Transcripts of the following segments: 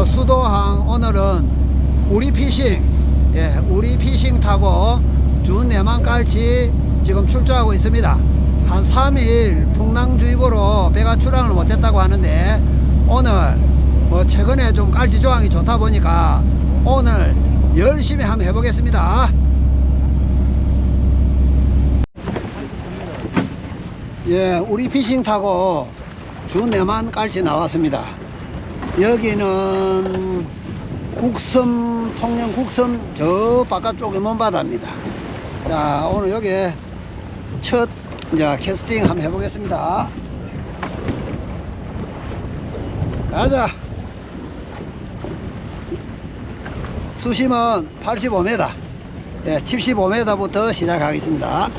저 수도항 오늘은 우리 피싱 예 우리 피싱 타고 준 내만 깔치 지금 출조하고 있습니다. 한 3일 풍랑주의보로 배가 출항을 못했다고 하는데 오늘 뭐 최근에 좀 깔치 조항이 좋다 보니까 오늘 열심히 한번 해보겠습니다. 예 우리 피싱 타고 준내만 깔치 나왔습니다 여기는 국섬 통영 국섬 저 바깥쪽에 먼바다입니다. 자 오늘 여기 첫 이제 캐스팅 한번 해보겠습니다. 가자. 수심은 85m 예, 75m부터 시작하겠습니다.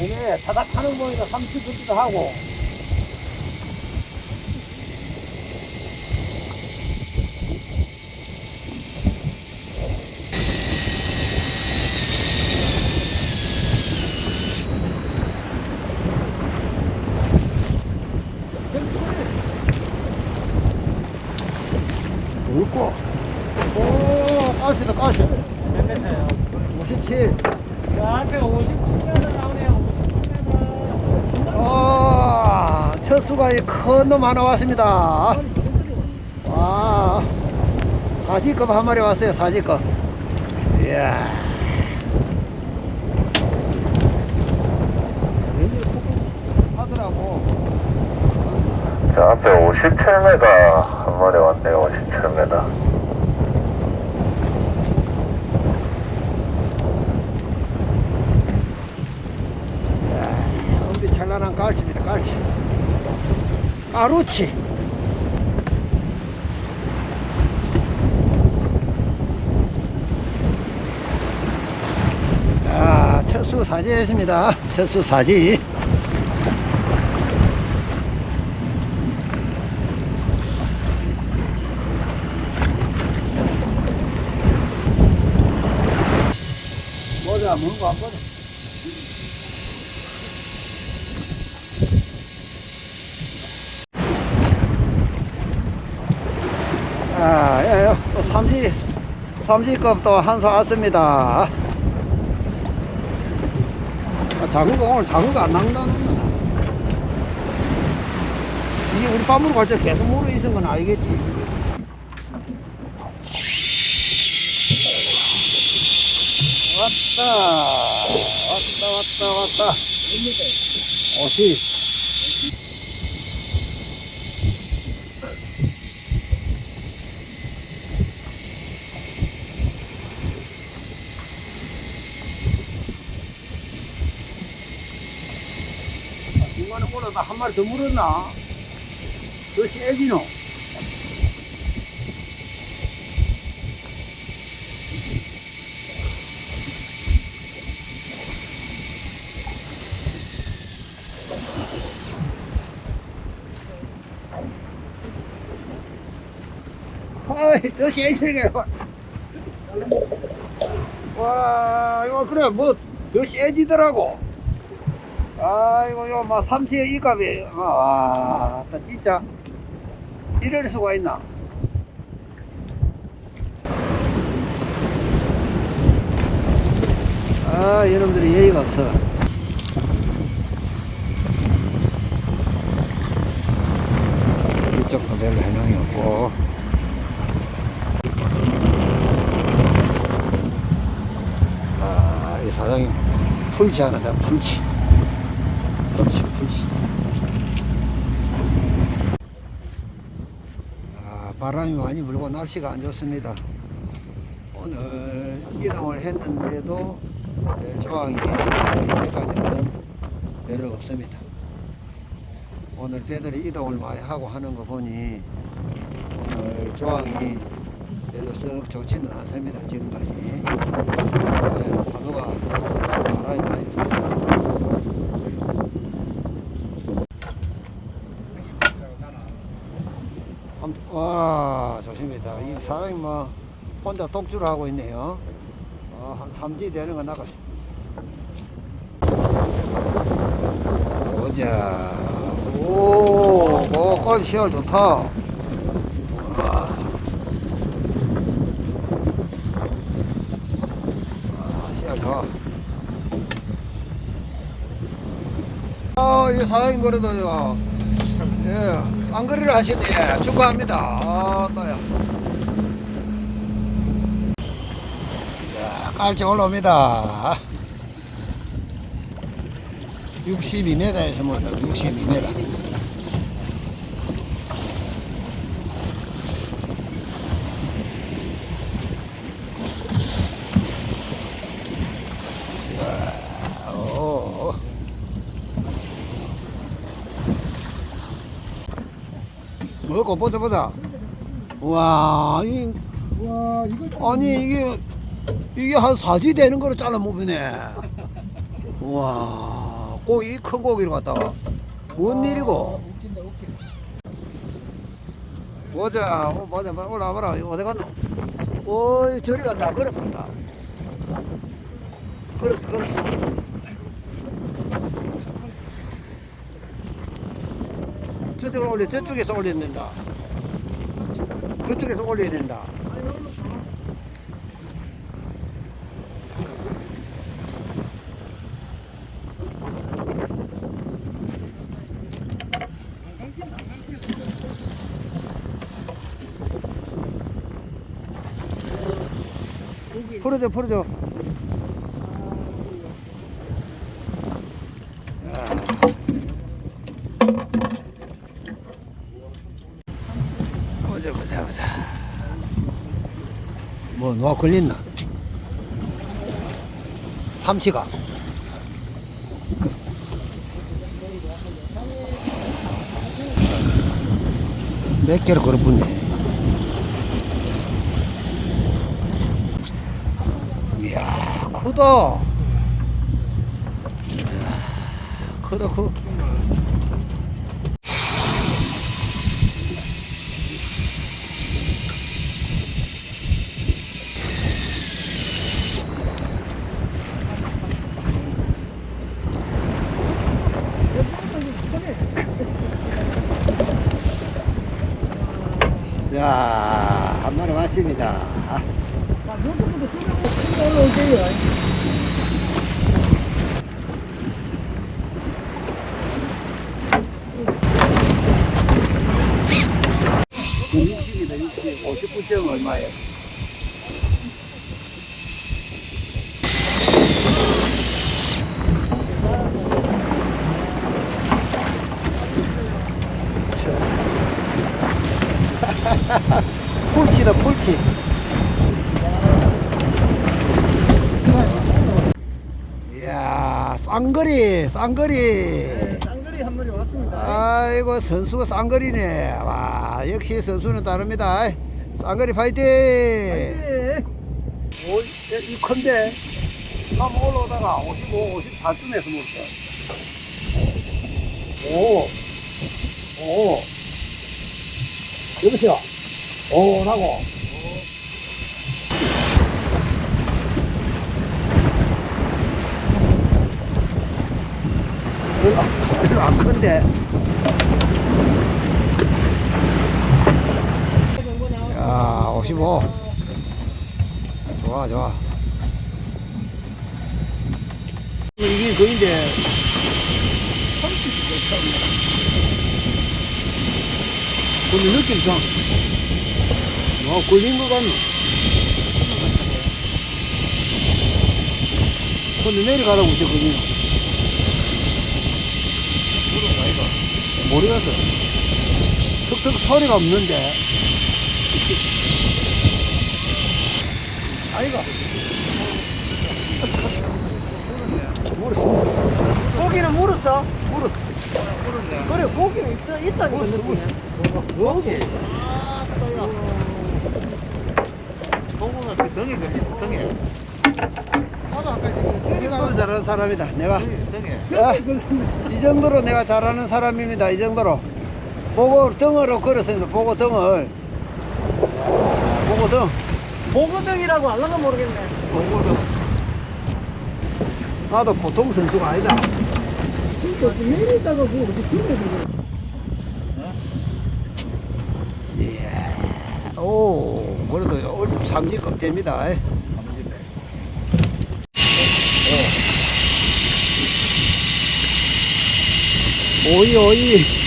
얘네 타닥하는 거 보니까 30 분기도 하고 울고 오 가시다 가시 몇 메타요? 57 저한테 57m 나오네요. 57m. 아, 첫 수가에 큰 놈 하나 왔습니다. 와, 사지급 한 마리 왔어요, 사지급. 이야. 하더라고. 저 앞에 57m 한 마리 왔네요, 57m. 이야, 엄비 찬란한 깔치입니다, 깔치. 까루치. 아, 첫수 사지했습니다. 첫수 사지. 모자 물고 안 보자. 아, 예, 예. 또 삼지, 삼지급 또 한수 왔습니다. 아, 거 오늘 거안 나온다는 이게 우리 밤으로 갈 때 계속 물어 있는 건 아니겠지. 왔다. 왔다, 왔다, 왔다. 50. 올라다 한 마리 더 물었나? 더 세지노? 아이, 더 세지게. 와, 이거 그래, 뭐, 더 세지더라고. 아이고 이거 막 삼치의 이 값이 와나 진짜. 이럴 수가 있나? 아 이놈들이 예의가 없어. 이쪽도 별로 해당이 없고. 아이 사장님 풀지 하나 다 풀지 그렇지, 그렇지. 아, 바람이 많이 불고 날씨가 안 좋습니다. 오늘 이동을 했는데도 별 조항이 이때까지는 별로 없습니다. 오늘 배들이 이동을 많이 하고 하는 거 보니 오늘 조항이 별로 썩 좋지는 않습니다. 지금까지. 네, 파도가 바람이 많이 불니다. 한- 와 좋습니다. 이 사장님 뭐 혼자 독주를 하고 있네요. 어, 한 3지 되는 거 나가. 보자. 오. 어, 시월 좋다. 좋아. 아, 이 사장님 그래도 요. 예, 쌍거리를 하시네. 축하합니다. 아, 깔치 올라옵니다. 62m에서 먹었다. 62m. 오. 먹고 보자 보자. 와, 이, 와 이거 아니 이게 이게 한 4지 되는 거로 잘라 먹으네. 와, 고기 큰 고기를 갖다가 뭔 일이고? 보자, 어, 보자. 이거 어디 갔노? 오, 저리 갔다. 그래 본다. 그랬어, 그랬어. 저쪽으로 올려, 저쪽에서 올려야 된다. 그쪽에서 올려야 된다. 풀어줘, 풀어줘. 보자, 보자, 보자. 뭐, 누가 걸렸나? 삼치가. 몇 개를 걸어붙네. 이야, 크다. 크다, 커. 자, 한 마리 왔습니다. 아 요즘부터 뚫어 올라오세요. 그 60이다, 60. 59점 얼마예요? 풀치다, 풀치. 이야, 쌍거리, 쌍거리. 쌍거리 한 마리 왔습니다. 아이고 선수가 쌍거리네 와 역시 선수는 다릅니다 쌍거리 파이팅! 예. 오, 이 큰데. 한번 올라오다가 55, 54쯤에서 먹었어 오, 오. 여보세요? 오 라고. 별로 안 큰데 야, 55. 좋아, 좋아. 이게 거인데. 근데 느낌 좀. 뭐, 걸린 거 같노? 근데 내려가라고 이제 걸리노. 모르겠어. 툭툭 소리가 없는데. 아이가. 물었어. 고기는 물었어? 물었어. 그래 고기는 있다 있다니까 느낌이. 뭐지? 고기가 그 등에 걸려 등에. 나도 아까 이 정도로 잘하는 사람이다. 내가. 야, 이 정도로 내가 잘하는 사람입니다. 이 정도로. 보고 등으로 걸었습니다. 보고 등을. 보고 등. 보고등이라고 하려나 모르겠네. 보고등. 나도 보통 선수가 아니다. 진짜 내리다가 뭐 어디 들어야 되 예. 오, 그래도 오늘 삼지급 됩니다. 삼지급. 오이, 오이.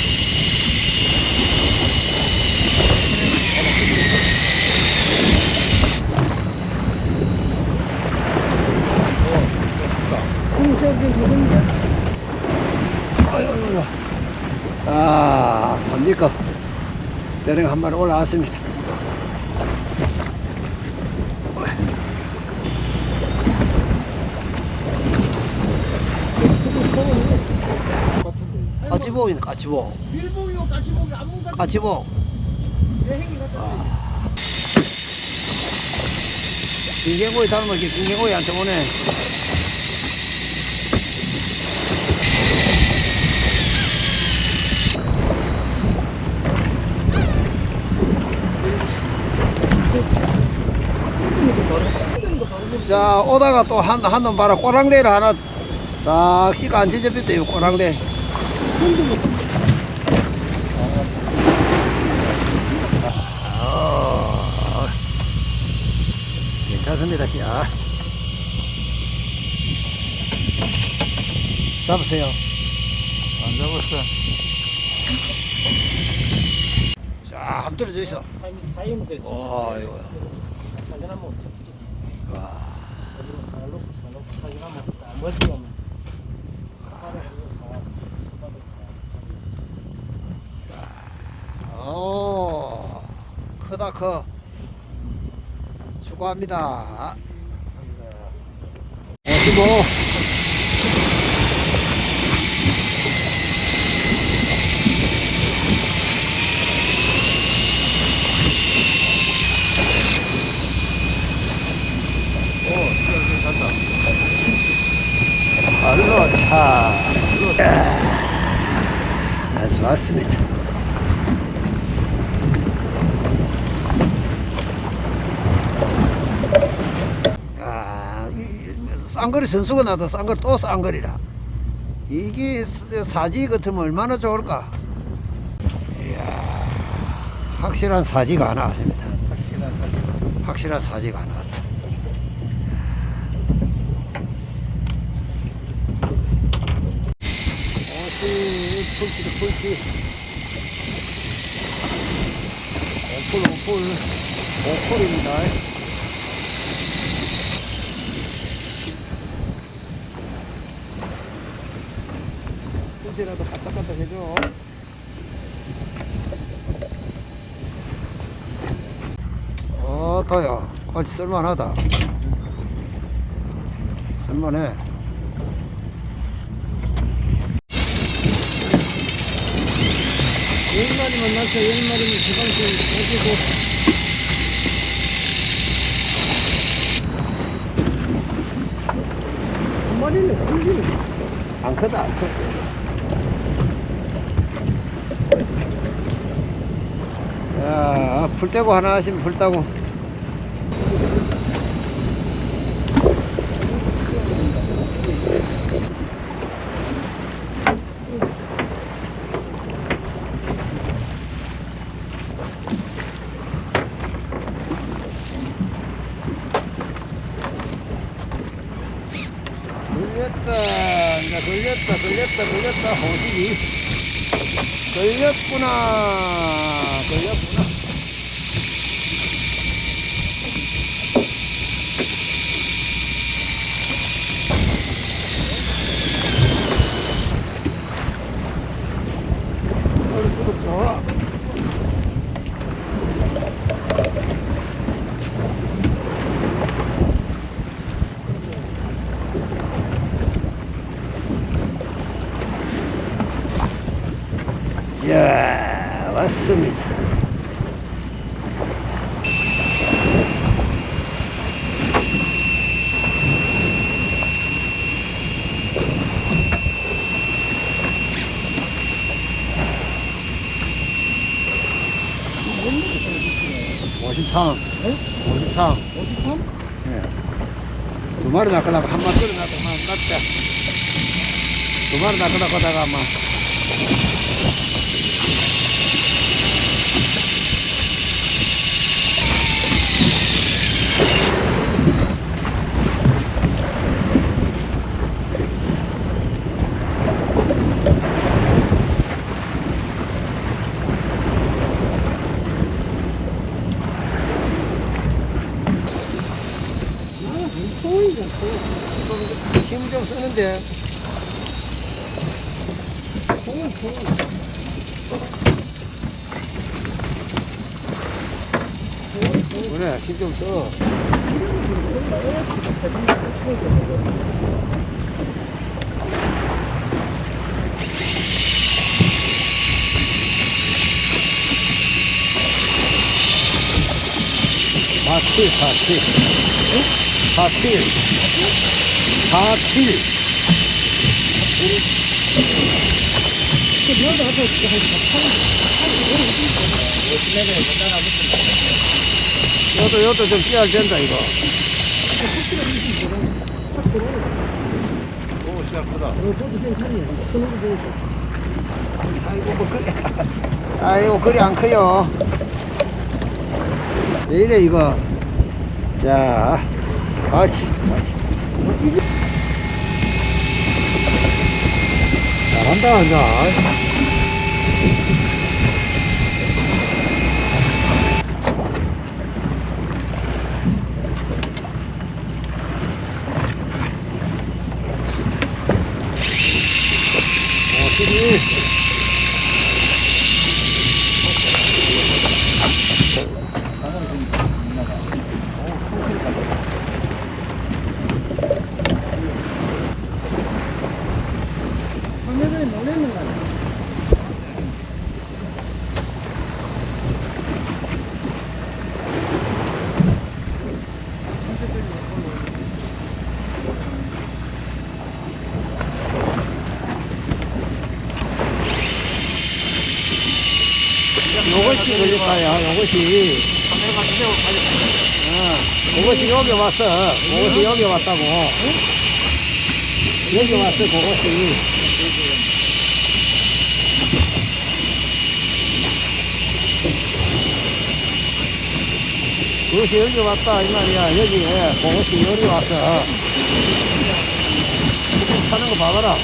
아, 삼지급. 대령 한 마리 올라왔습니다. 까치복이네, 까치복. 일봉이요 까치복이 같은 까치복. 같은 김경호이 닮은 게 김경호이한테 오네. 자, 오다가 또 한, 한 놈 봐라. 꼬랑대를 하나 싹 씻고 안 찢어졌대요, 꼬랑대. 아, 괜찮습니다, 씨야. 잡으세요. 안 잡았어 자, 한번 떨어져 있어. 와, 이거. 와. 오, 크다, 커. 수고합니다. 55. 발로 차. 아주 왔습니다. 아, 쌍거리 선수가 나도 쌍거리 또 쌍거리라. 이게 스- 사지 같으면 얼마나 좋을까? 이야, 확실한 사지가 하나 왔습니다. 확실한 사지가 하나 왔다. 어씨, 풀치다, 풀치. 오풀, 오풀. 오풀입니다. 풀치라도 까딱까딱 해줘. 어, 더요. 꼴찌 쓸만하다. 쓸만해. 열 마리만 낳자 열 마리면 주방생 해주고 한 마리네 큰기네 안 크다, 안 커. 야, 풀 떼고 하나 하시면 풀 따고. 걸렸다. 이제 걸렸다, 걸렸다, 걸렸다. 호식이. 걸렸구나. 걸렸구나. さん。えおじさん。おじさん？ええ。止まるなかなかってるなとって。止まるなかなかだがまあ。 힘 좀 쓰는데. 공은 공. 그래, 힘좀 써. 파티, 파티. 파티. 47. 요도 요도 좀 깨야 된다 이거. 오 시작 크다. 아이고 뭐 그리 아이고 그리 안 커요. 왜 이래 이거. 자, 아치. 아치. 잘한다, 나. 어, 시리. 화면에 놀래는 거 아니야? 요것이 걸릴까요? 요것이. 어, 그것이 여기 왔어. 그것이 여기 왔다고. 여기 왔어, 그것이. 그것이 여기 왔다, 이 말이야. 여기, 그것이 여기 왔어. 사는 거 봐봐라.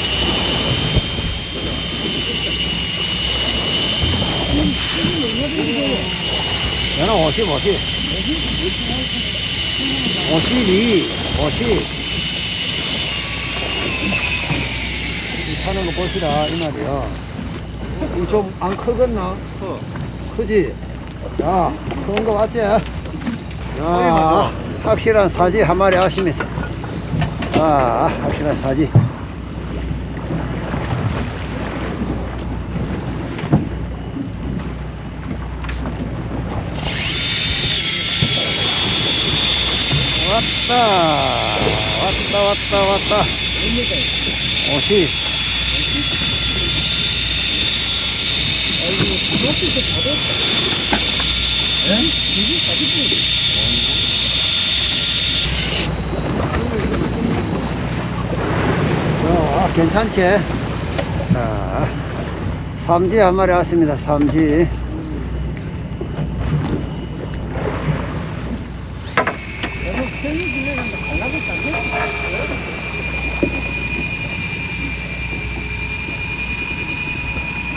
얘는 50, 50. 52, 50. 이 사는 거 보시라, 이 말이야. 이좀안 크겠나? 커. 크지? 자, 그런 거 맞지? 자, 맞아. 확실한 사지 한 마리 하시면. 자, 확실한 사지. 왔다. 왔다, 왔다, 왔다. 50. 어, 괜찮지? 자, 삼지 한 마리 왔습니다, 삼지.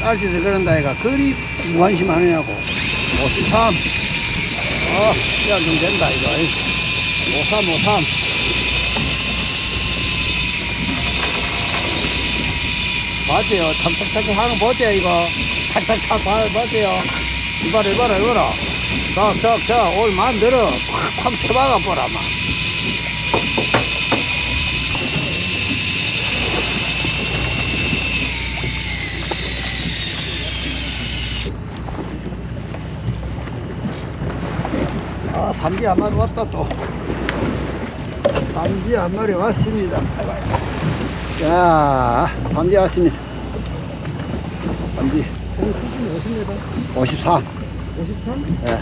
딸짓을 그런다, 얘가. 그리 무관심 하느냐고. 53. 어, 시간 좀 된다, 이거. 53, 53. 맞아요. 탁탁탁 하는 거 보세요, 이거. 탁탁탁 봐, 보세요. 이봐라, 이봐라, 이봐라. 자, 자, 자, 올 만들어. 콱콱 세박아 보라, 마. 아, 삼지 한 마리 왔다, 또. 삼지 한 마리 왔습니다. 자, 삼지 왔습니다. 삼지 저는 수심이 50m? 53. 53? 예.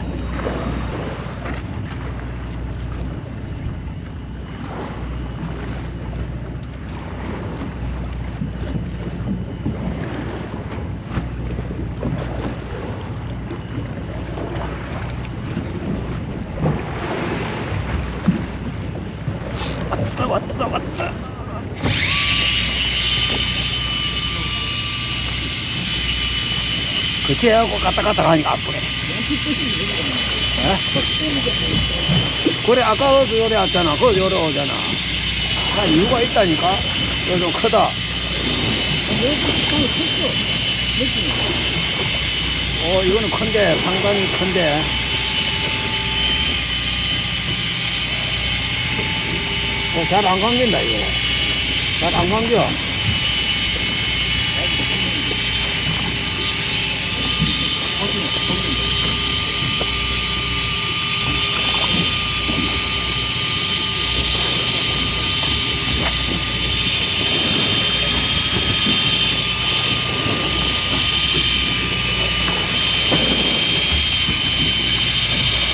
왔다, 왔다, 왔다. 그치 하고 갔다 갔다 가니까 아프네. 에? 그래 아까 그 요래 왔잖아. 그 요래 오잖아. 아 이유가 있다니까. 좀 크다. 어, 이거는 큰데, 상당히 큰데. 어, 잘안 감긴다, 이거. 잘 안 감겨.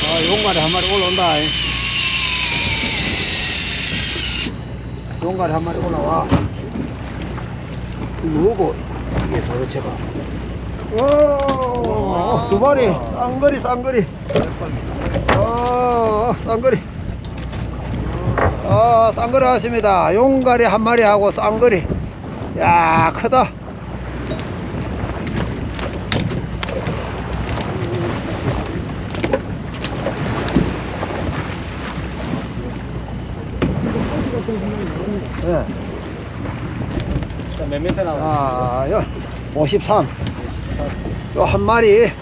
아, 용가리 한 마리 올라온다. 용가리 한 마리 올라와. 뭐고? 이게 도대체가. 오, 두 마리. 쌍거리, 쌍거리. 어, 쌍거리. 아, 쌍거리 왔습니다. 용가리 한 마리 하고 쌍거리. 야, 크다. 예. 몇 미터 나와? 아, 요, 53. 요 한 마리.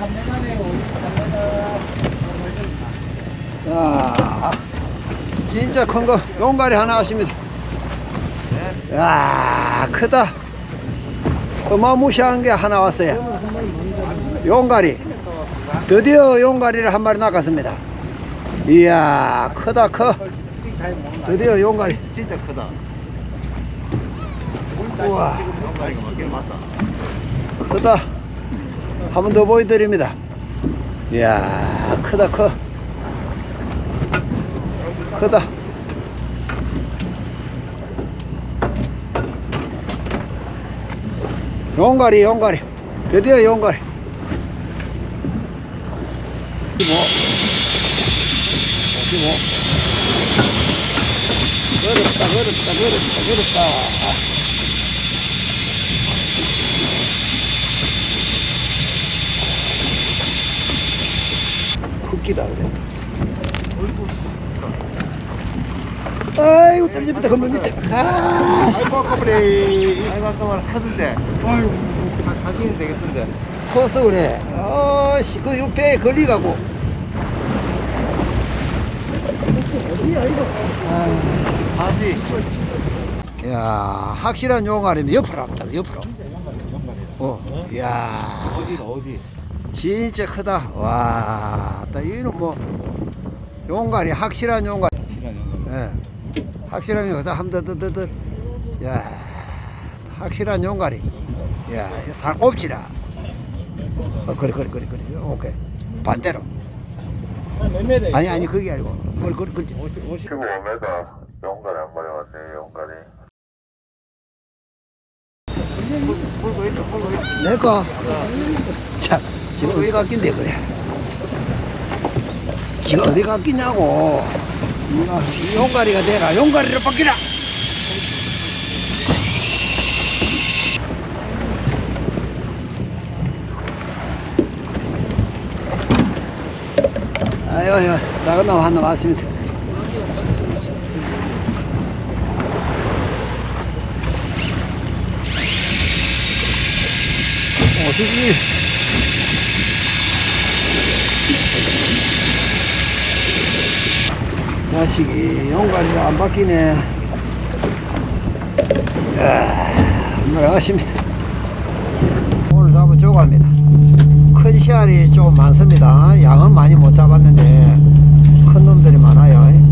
53m네, 53m. 야, 진짜 큰 거, 용가리 하나 왔습니다. 야, 크다. 어마무시한 게 하나 왔어요. 용가리. 드디어 용가리를 한 마리 낚았습니다. 이야, 크다, 커. 드디어 용가리. 진짜 크다. 우와. 크다. 한 번 더 보여드립니다. 이야, 크다, 커. 크다. 용가리, 용가리. 드디어 용가리. 뭐? 뭐? 어렵다, 어렵다, 어렵다, 어렵다. 흑기다 그래. 아이고 떨어집니다 건물 밑에. 아, 아이고 아까버려. 아이고 아까버려 하던데. 아이고 한 사진이 되겠던데. 커서 그래. 아씨 그 옆에 걸리가고. 사지. 야 확실한 용아리면 옆으로 합니다. 옆으로. 어, 야 어디다 어디. 진짜 크다. 와, 나 이는 뭐 용가리 확실한 영가리. 예. 확실한 용가리. 한더더더더. 야, 확실한 용가리. 야, 이거 살꼽지라. 어, 그래, 그래, 그래, 그래. 오케이. 반대로. 몇 미터? 아니, 아니, 그게 아니고. 그래, 그래, 그래. 50 50. 15m 용가리 한 마리 왔네 용가리 풀고 있다 풀고 있다. 내 거. 자, 지금 어디 갔긴데, 그래. 지금 어디 갔겠냐고. 이 용가리가 되라. 용가리를 바뀌라. 아유, 아유, 작은 놈 하나 왔습니다. 오십이. 자식이 용가리가 안 바뀌네. 야, 물어가십니다. 오늘 잡은 조가입니다. 큰 씨알이 좀 많습니다. 양은 많이 못 잡았는데 큰 놈들이 많아요.